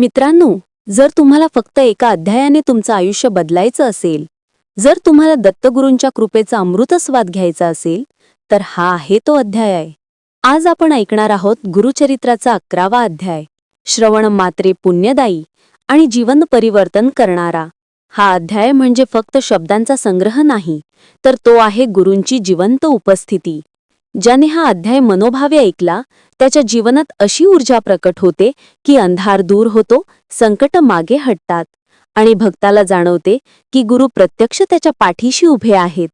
मित्रांनो जर तुम्हाला फक्त एका अध्यायाने तुमचं आयुष्य बदलायचं असेल जर तुम्हाला दत्तगुरूंच्या कृपेचा अमृतस्वाद घ्यायचा असेल तर हा आहे तो अध्याय. आहे आज आपण ऐकणार आहोत गुरुचरित्राचा अकरावा अध्याय. श्रवण मात्रे पुण्यदायी आणि जीवन परिवर्तन करणारा. हा अध्याय म्हणजे फक्त शब्दांचा संग्रह नाही तर तो आहे गुरूंची जिवंत उपस्थिती. ज्याने हा अध्याय मनोभावे ऐकला त्याच्या जीवनात अशी ऊर्जा प्रकट होते की अंधार दूर होतो संकट मागे हटतात. आणि भक्ताला जाणवते की गुरु प्रत्यक्ष त्याच्या पाठीशी उभे आहेत.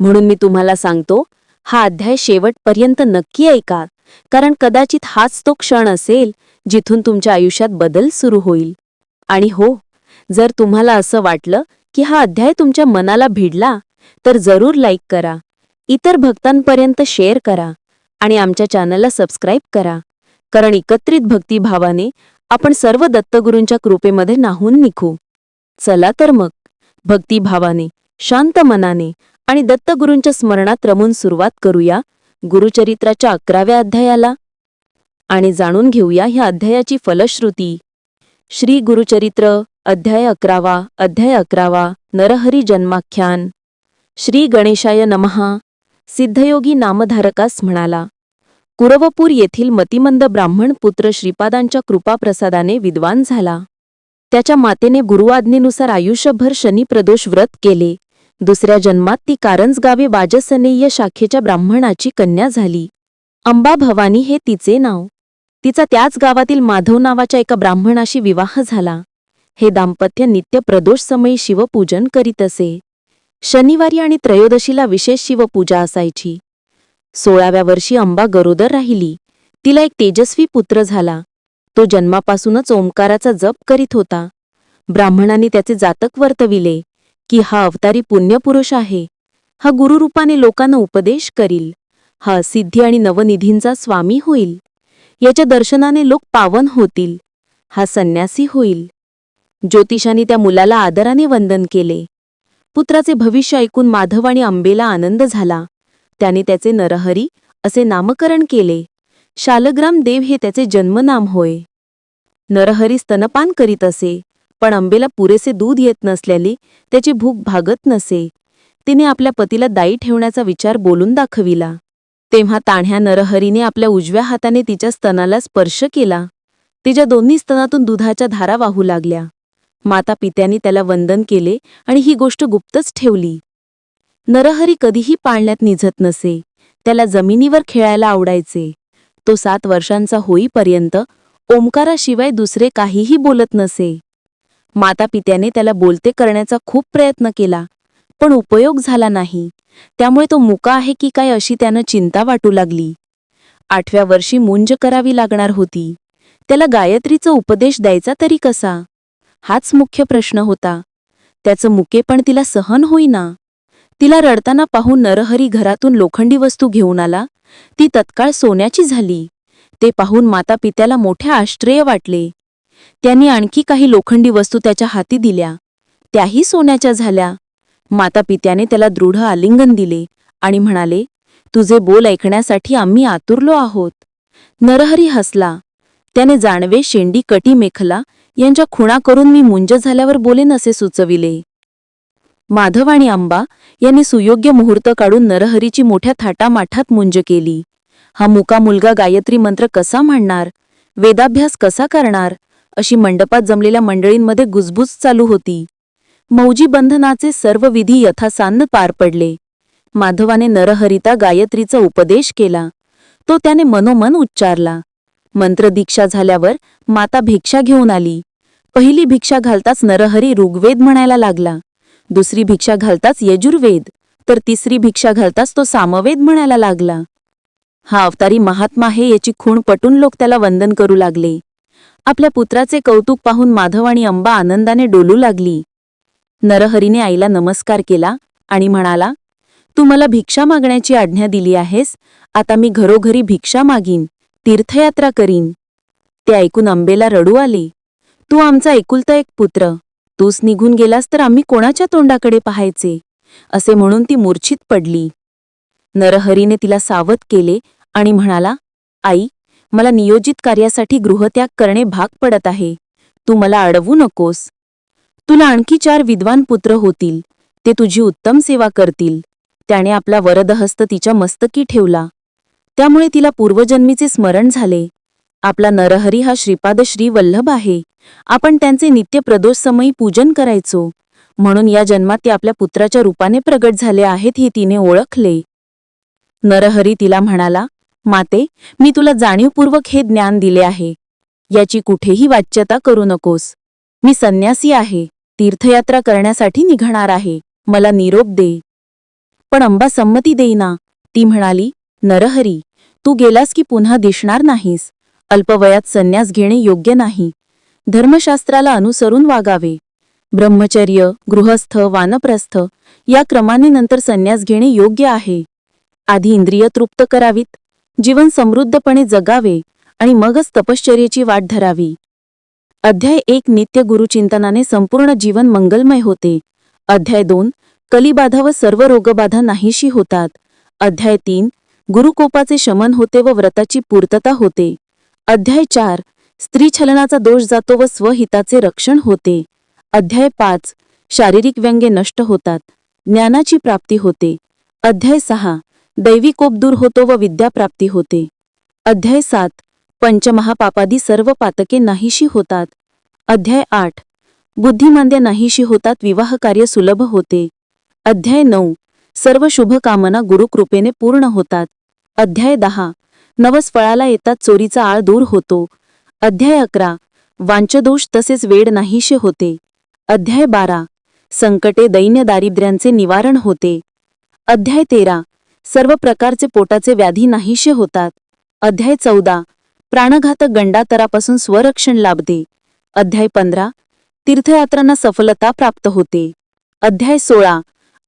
म्हणून मी तुम्हाला सांगतो हा अध्याय शेवटपर्यंत नक्की ऐका कारण कदाचित हाच तो क्षण असेल जिथून तुमच्या आयुष्यात बदल सुरू होईल. आणि हो जर तुम्हाला असं वाटलं की हा अध्याय तुमच्या मनाला भिडला तर जरूर लाईक करा. इतर भक्तांपर्यंत शेअर करा आणि आमच्या चॅनलला सबस्क्राईब करा. कारण एकत्रित भक्तिभावाने आपण सर्व दत्तगुरूंच्या कृपेमध्ये नाहून निघू. चला तर मग भक्तिभावाने शांत मनाने आणि दत्तगुरूंच्या स्मरणात रमून सुरुवात करूया गुरुचरित्राच्या अकराव्या अध्यायाला. आणि जाणून घेऊया ह्या अध्यायाची फलश्रुती. श्री गुरुचरित्र अध्याय अकरावा अध्याय अकरावा नरहरी जन्माख्यान. श्री गणेशाय नमहा. सिद्धयोगी नामधारकास म्हणाला कुरवपूर येथील मतिमंद ब्राह्मण पुत्र श्रीपादांच्या कृपाप्रसादाने विद्वान झाला. त्याच्या मातेने गुरुआज्ञेनुसार आयुष्यभर शनिप्रदोष व्रत केले. दुसऱ्या जन्मात ती कारंजगावे वाजसनेय शाखेच्या ब्राह्मणाची कन्या झाली. अंबा भवानी हे तिचे नाव. तिचा त्याच गावातील माधव नावाच्या एका ब्राह्मणाशी विवाह झाला. हे दाम्पत्य नित्य प्रदोषसमयी शिवपूजन करीत असे. शनिवारी आणि त्रयोदशीला विशेष शिवपूजा असायची. सोळाव्या वर्षी अंबा गरोदर राहिली. तिला एक तेजस्वी पुत्र झाला. तो जन्मापासूनच ओंकाराचा जप करीत होता. ब्राह्मणांनी त्याचे जातक वर्तविले की हा अवतारी पुण्यपुरुष आहे. हा गुरुरूपाने लोकांना उपदेश करील. हा सिद्धी आणि नवनिधींचा स्वामी होईल. याच्या दर्शनाने लोक पावन होतील. हा संन्यासी होईल. ज्योतिषाने त्या मुलाला आदराने वंदन केले. पुत्राचे भविष्य ऐकून माधव आणि अंबेला आनंद झाला. त्याने त्याचे नरहरी असे नामकरण केले. शालग्राम देव हे त्याचे जन्मनाम होय. नरहरी स्तनपान करीत असे पण अंबेला पुरेसे दूध येत नसल्याने त्याची भूक भागत नसे. तिने आपल्या पतीला दाई ठेवण्याचा विचार बोलून दाखविला. तेव्हा ताण्या नरहरीने आपल्या उजव्या हाताने तिच्या स्तनाला स्पर्श केला. तिच्या दोन्ही स्तनातून दुधाच्या धारा वाहू लागल्या. माता पित्यांनी त्याला वंदन केले आणि ही गोष्ट गुप्तच ठेवली. नरहरी कधीही पाळण्यात निझत नसे. त्याला जमिनीवर खेळायला आवडायचे. तो सात वर्षांचा होईपर्यंत ओंकाराशिवाय दुसरे काहीही बोलत नसे. माता पित्याने त्याला बोलते करण्याचा खूप प्रयत्न केला पण उपयोग झाला नाही. त्यामुळे तो मुका आहे की काय अशी त्यानं चिंता वाटू लागली. आठव्या वर्षी मुंज करावी लागणार होती. त्याला गायत्रीचा उपदेश द्यायचा तरी कसा? हाच मुख्य प्रश्न होता. त्याचं मुकेपण तिला सहन होईना. तिला रडताना पाहून नरहरी घरातून लोखंडी वस्तू घेऊन आला. ती तत्काळ सोन्याची झाली. ते पाहून माता पित्याला मोठे आश्चर्य वाटले. त्यांनी आणखी काही लोखंडी वस्तू त्याच्या हाती दिल्या. त्याही सोन्याच्या झाल्या. माता पित्याने त्याला दृढ आलिंगन दिले आणि म्हणाले तुझे बोल ऐकण्यासाठी आम्ही आतुरलो आहोत. नरहरी हसला. त्याने जाणवे शेंडी कटी मेखला यांच्या खुणा करून मी मुंज झाल्यावर बोलेन असे सुचविले. माधव आणि अंबा यांनी सुयोग्य मुहूर्त काढून नरहरीची मोठ्या थाटामाठात मुंज केली. हा मुका मुलगा गायत्री मंत्र कसा म्हणणार वेदाभ्यास कसा करणार? अशी मंडपात जमलेल्या मंडळींमध्ये गुजबुज चालू होती. मौजी बंधनाचे सर्व विधी यथासान्न पार पडले. माधवाने नरहरिता गायत्रीचा उपदेश केला. तो त्याने मनोमन उच्चारला. मंत्रदीक्षा झाल्यावर माता भिक्षा घेऊन आली. पहिली भिक्षा घालताच नरहरी ऋग्वेद म्हणायला लागला. दुसरी भिक्षा घालताच यजुर्वेद तर तिसरी भिक्षा घालताच तो सामवेद म्हणायला लागला. हा अवतारी महात्मा आहे याची खूण पटून लोक त्याला वंदन करू लागले. आपल्या पुत्राचे कौतुक पाहून माधव आणि अंबा आनंदाने डोलू लागली. नरहरीने आईला नमस्कार केला आणि म्हणाला तू मला भिक्षा मागण्याची आज्ञा दिली आहेस आता मी घरोघरी भिक्षा मागीन. तीर्थयात्रा करीन. ते ऐकून अंबेला रडू आले. तू आमचा एकुलता एक पुत्र. तूच निघून गेलास तर आम्ही कोणाच्या तोंडाकडे पाहायचे? असे म्हणून ती मूर्छित पडली. नरहरीने तिला सावध केले आणि म्हणाला आई मला नियोजित कार्यासाठी गृहत्याग करणे भाग पडत आहे. तू मला अडवू नकोस. तुला आणखी चार विद्वान पुत्र होतील. ते तुझी उत्तम सेवा करतील. त्याने आपला वरदहस्त तिच्या मस्तकी ठेवला. त्यामुळे तिला पूर्वजन्मीचे स्मरण झाले. आपला नरहरी हा श्रीपाद श्री वल्लभ आहे. आपण त्यांचे नित्य प्रदोषसमयी पूजन करायचो. म्हणून या जन्मात ते आपल्या पुत्राच्या रूपाने प्रगट झाले आहेत हे तिने ओळखले. नरहरी तिला म्हणाला माते मी तुला जाणीवपूर्वक हे ज्ञान दिले आहे. याची कुठेही वाच्यता करू नकोस. मी संन्यासी आहे. तीर्थयात्रा करण्यासाठी निघणार आहे. मला निरोप दे. पण अंबा संमती देईना. ती म्हणाली नरहरी तू गेलास की पुन्हा दिसणार नाहीस. अल्पवयात संन्यास घेणे योग्य नाही. धर्मशास्त्राला अनुसरून वागावे. ब्रह्मचर्य गृहस्थ वानप्रस्थ या क्रमाने नंतर संन्यास घेणे योग्य आहे. आधी इंद्रिय तृप्त करावीत. जीवन समृद्धपणे जगावे आणि मगच तपश्चर्येची वाट धरावी. अध्याय एक नित्य गुरुचिंतनाने संपूर्ण जीवन मंगलमय होते. अध्याय दोन कलिबाधा व सर्व रोगबाधा नाहीशी होतात. अध्याय तीन गुरुकोपाचे शमन होते व व्रताची पूर्तता होते. अध्याय चार. स्त्रीछलनाचा दोष जातो व स्वहिताचे रक्षण होते. अध्याय पाच. शारीरिक व्यंगे नष्ट होतात. ज्ञानाची प्राप्ती होते. अध्याय सहा. दैवी कोप दूर होतो व विद्याप्राप्ती होते. अध्याय सात. पंचमहापापादी सर्व पातके नाहीशी होतात. अध्याय आठ. बुद्धिमांद्य नाहीशी होतात विवाह कार्य सुलभ होते. अध्याय नऊ. सर्व शुभकामना गुरुकृपेने पूर्ण होतात. अध्याय दहा. नवस फळाला येतात चोरीचा आळ दूर होतो. अध्याय अकरा. वांचदोष तसेच वेड नाहीशे होते. अध्याय बारा. संकटे दैन्य दारिद्र्यांचे निवारण होते. अध्याय तेरा. सर्व प्रकारचे पोटाचे व्याधी नाहीशे होतात. अध्याय चौदा. प्राणघातक गंडातरापासून स्वरक्षण लाभते. अध्याय पंधरा. तीर्थयात्रांना सफलता प्राप्त होते. अध्याय सोळा.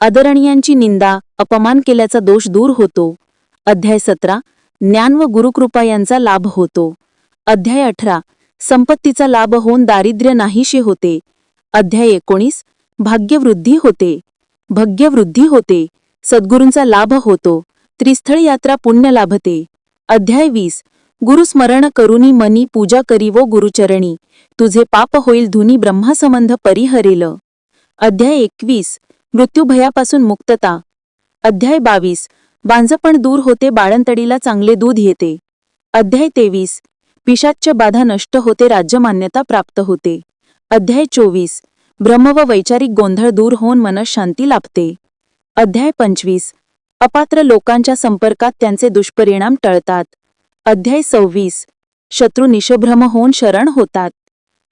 आदरणीयांची निंदा अपमान केल्याचा दोष दूर होतो. अध्याय सतरा ज्ञान व गुरुकृपा यांचा लाभ होतो. अध्याय अठरा संपत्तीचा लाभ होऊन दारिद्र्य नाहीशे होते. अध्याय एकोणीस भाग्यवृद्धी होते. भाग्यवृद्धी होते. सद्गुरूंचा लाभ होतो. त्रिस्थळ यात्रा पुण्य लाभते. अध्याय वीस गुरुस्मरण करुनी मनी पूजा करी वो गुरुचरणी. तुझे पाप होईल धुनी ब्रह्मासंबंध परिहरेल. अध्याय एकवीस मृत्यूभयापासून मुक्तता. अध्याय बावीस बांझपण दूर होते बाळंतडीला चांगले दूध येते. अध्याय तेवीस. पिशाच्य बाधा नष्ट होते राज्यमान्यता प्राप्त होते. अध्याय चोवीस. ब्रह्म व वैचारिक गोंधळ दूर होऊन मनशांती लाभते. अध्याय पंचवीस. अपात्र लोकांच्या संपर्कात त्यांचे दुष्परिणाम टळतात. अध्याय सव्वीस. शत्रू निशभ्रम होऊन शरण होतात.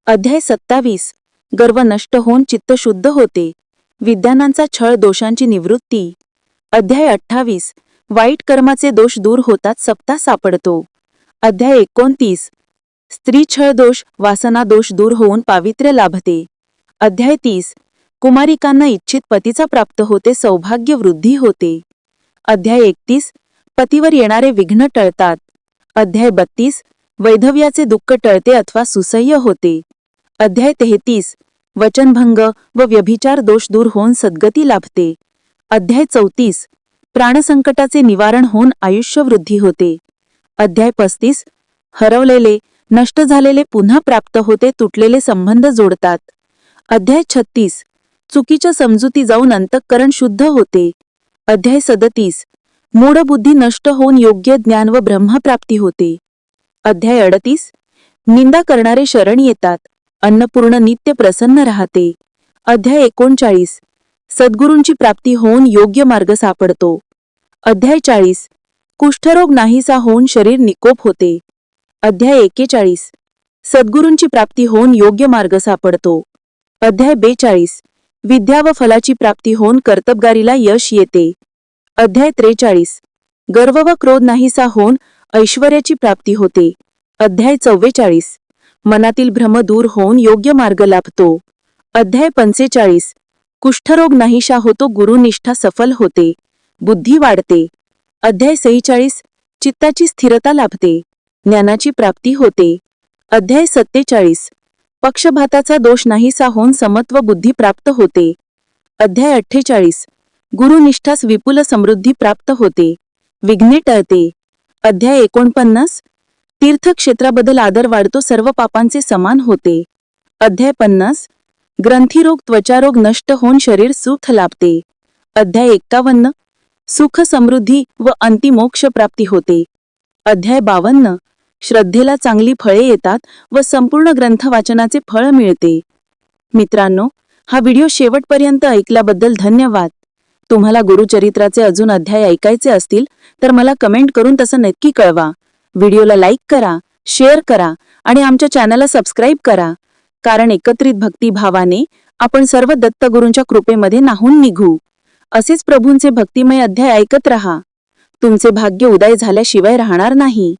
अध्याय सत्तावीस. गर्व नष्ट होऊन चित्त शुद्ध होते. विद्यानांचा छळ दोषांची निवृत्ती. अध्याय अठ्ठावीस. वाईट कर्माचे दोष दूर होतात सप्ता सापडतो. अध्याय एकोणतीस. स्त्री छळ दोष वासना दोष दूर होऊन पावित्र्य लाभते. अध्याय तीस. कुमारिकांना इच्छित पतीचा प्राप्त होते सौभाग्य वृद्धी होते. अध्याय एकतीस. पतीवर येणारे विघ्न टळतात. अध्याय बत्तीस. वैधव्याचे दुःख टळते अथवा सुसह्य होते. अध्याय तेहतीस. वचनभंग व व्यभिचार दोष दूर होऊन सद्गती लाभते. अध्याय चौतीस. प्राणसंकटाचे निवारण होऊन आयुष्यवृद्धी होते. अध्याय पस्तीस. हरवलेले नष्ट झालेले पुन्हा प्राप्त होते तुटलेले संबंध जोडतात. अध्याय छत्तीस. चुकीच्या समजुती जाऊन अंतःकरण शुद्ध होते. अध्याय सदतीस. मूढबुद्धी नष्ट होऊन योग्य ज्ञान व ब्रह्मप्राप्ती होते. अध्याय अडतीस. निंदा करणारे शरण येतात. अन्नपूर्ण नित्य प्रसन्न राहते. अध्याय एकोणचाळीस. सद्गुरूंची प्राप्ती होऊन योग्य मार्ग सापडतो. अध्याय चाळीस. कुष्ठरोग नाहीसा होऊन शरीर निकोप होते. अध्याय एकेचाळीस सद्गुरूंची प्राप्ती होऊन योग्य मार्ग सापडतो. अध्याय बेचाळीस. विद्या व फलाची प्राप्ती होऊन कर्तबगारीला यश येते. अध्याय त्रेचाळीस. गर्व व क्रोध नाहीसा होऊन ऐश्वर्याची प्राप्ती होते. अध्याय चव्वेचाळीस. मनातील भ्रम दूर होऊन योग्य मार्ग लाभतो. अध्याय पंचेचाळीस. कुष्ठरोग नाहीशा होतो गुरुनिष्ठा सफल होते. बुद्धी वाढते. अध्याय सेहेचाळीस चित्ताची स्थिरता लाभते. ज्ञानाची प्राप्ती होते. अध्याय सत्तेचाळीस पक्षभाताचा दोष नाहीसा होऊन समत्व बुद्धी प्राप्त होते. अध्याय अठ्ठेचाळीस गुरुनिष्ठास विपुल समृद्धी प्राप्त होते. विघ्ने टळते. अध्याय एकोणपन्नास तीर्थक्षेत्राबद्दल आदर वाढतो सर्व पापांचे समान होते. अध्याय पन्नास ग्रंथीरोग त्वचारोग नष्ट होऊन शरीर सुख लाभते. अध्याय एक्कावन्न. सुख समृद्धी व अंतिमोक्ष प्राप्ती होते. अध्याय बावन्न. श्रद्धेला चांगली फळे येतात व संपूर्ण ग्रंथ वाचनाचे फळ मिळते. मित्रांनो हा व्हिडिओ शेवटपर्यंत ऐकल्याबद्दल धन्यवाद. तुम्हाला गुरुचरित्राचे अजून अध्याय ऐकायचे असतील तर मला कमेंट करून तसं नक्की कळवा. व्हिडिओला लाईक करा शेअर करा आणि आमच्या चॅनलला सबस्क्राईब करा. कारण एकत्रित भक्तिभावाने आपण सर्व दत्तगुरूंच्या कृपेमध्ये नाहून निघू. असेच प्रभूंचे भक्तिमय अध्याय ऐकत रहा. तुमचे भाग्य उदय झाल्याशिवाय राहणार नाही.